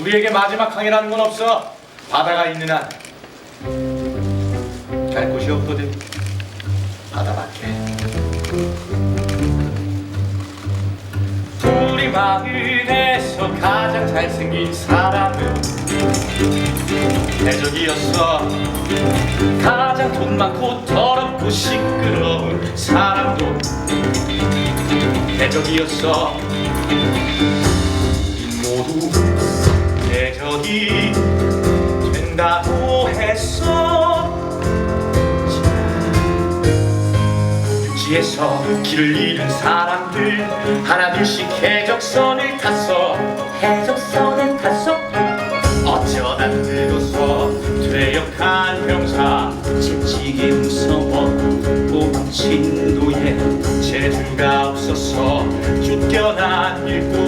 우리에게 마지막 항해라는 건 없어. 바다가 있는 한. 갈 곳이 없거든. 바다밖에. 우리 마을에서 가장 잘생긴 사람은 대적이었어. 가장 돈 많고 더럽고 시끄러운 사람도 대적이었어. 이 모두 대적이 된다고 했어. 육지에서 길을 잃은 사람들 하나둘씩 해적선을 탔어. 해적선을 탔어. 어쩌다 늙어서 퇴역한 병사 채찍이 무서워 도망친 노예 재주가 없어서 쫓겨난 일꾼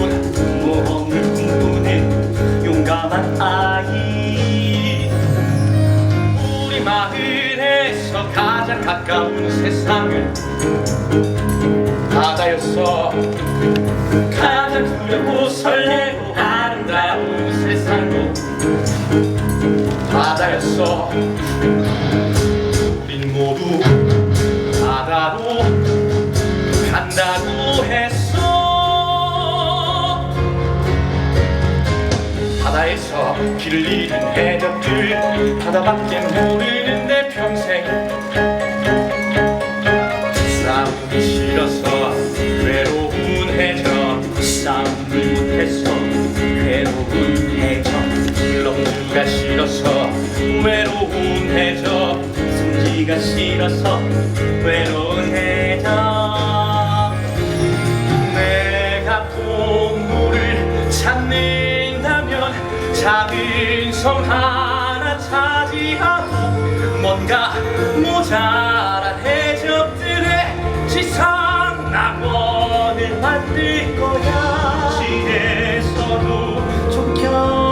가장 가까운 세상은 바다였어 가장 두렵고 설레고 아름다운 세상도 바다였어 우린 모두 바다로 간다고 했어. 바다에서 길을 잃은 해적들 바다밖에 모르는데 숨기가 싫어서 외로운 해적 내가 동물을 찾는다면 작은 섬 하나 차지하고 뭔가 모자란 해적들의 지상 낙원을 만들 거야. 지에서도 쫓겨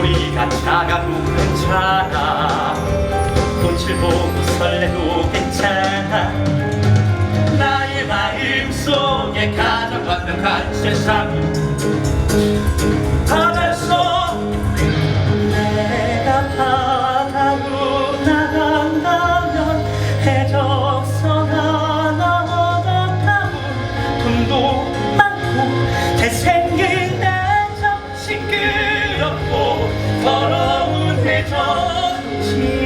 소리가 작아도 괜찮아. 꽃을 보고 설레도 괜찮아. 나의 마음 속에 가장 완벽한 세상 해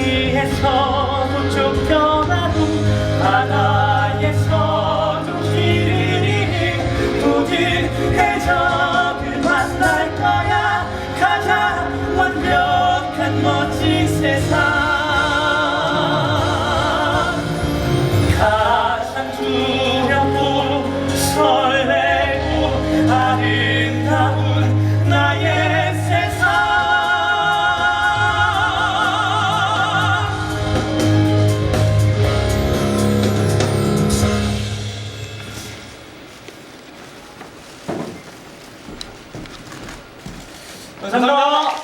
감사합니다.